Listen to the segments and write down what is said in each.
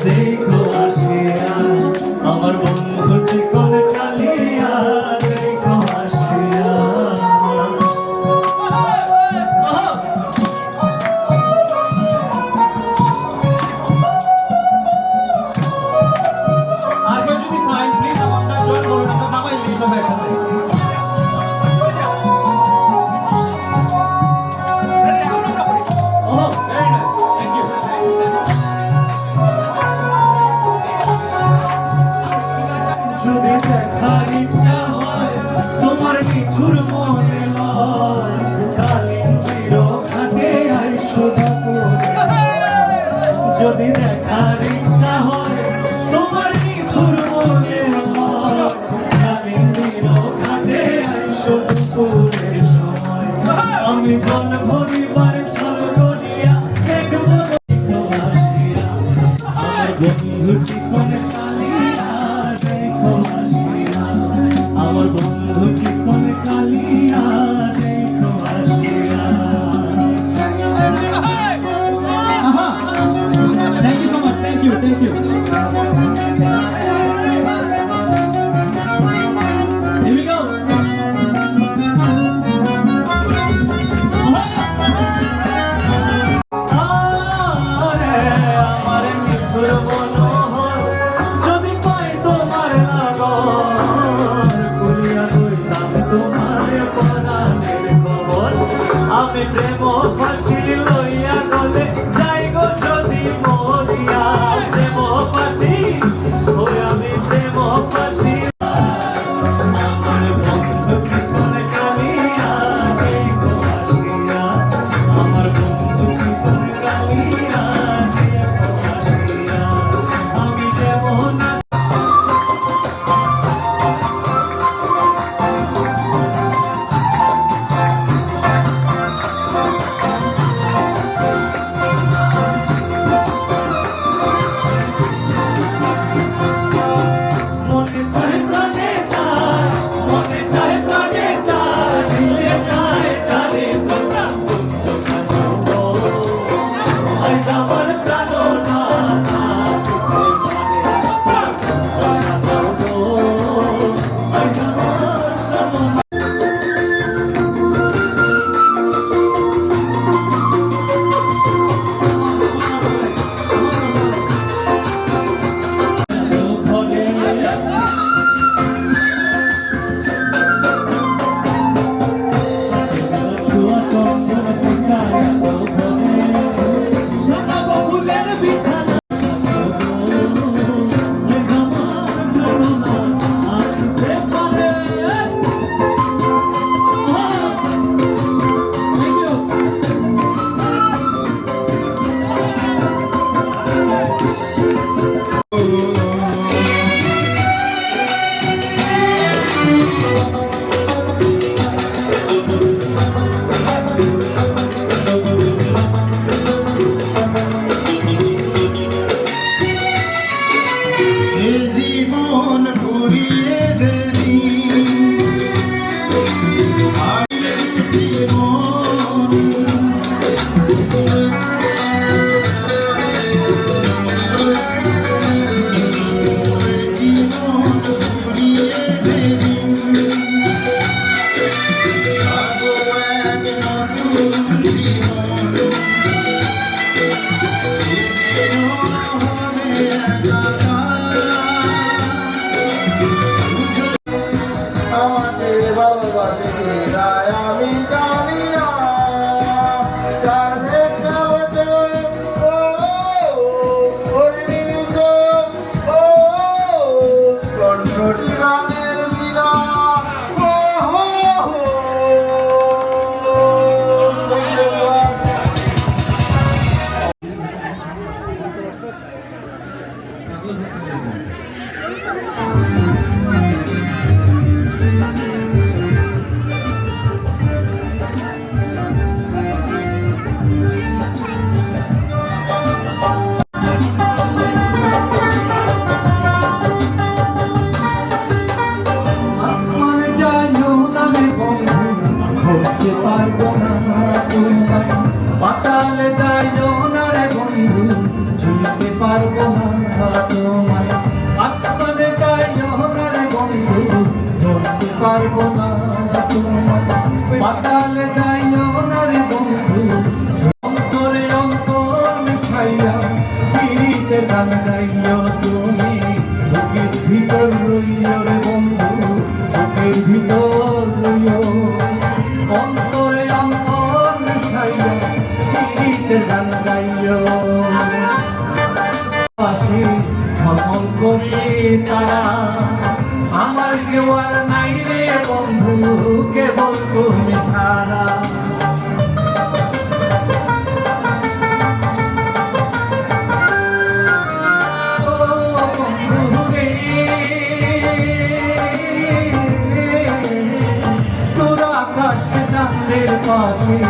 day. আমি জন ভরিবার ছল গড়িয়া দেখব দেখবাসিয়া আমার বন্ধু চিকন কালিয়া দেখবাসিয়া আমার বন্ধু চিকন কালিয়া দেখবাসিয়া Thank you so much. Thank you. Thank you. তারা। আমার কেউ আর নাই রে বন্ধু কেবল তুমি ছাড়া। পাশে।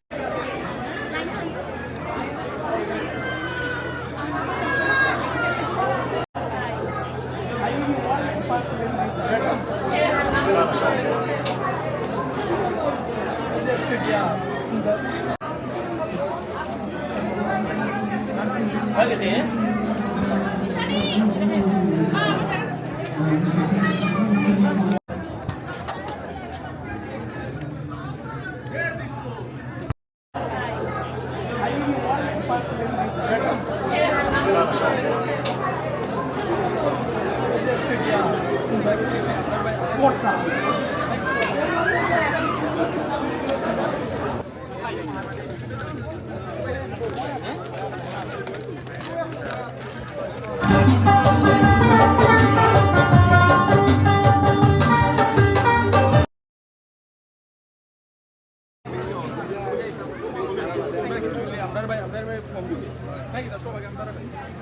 Corta. Başka.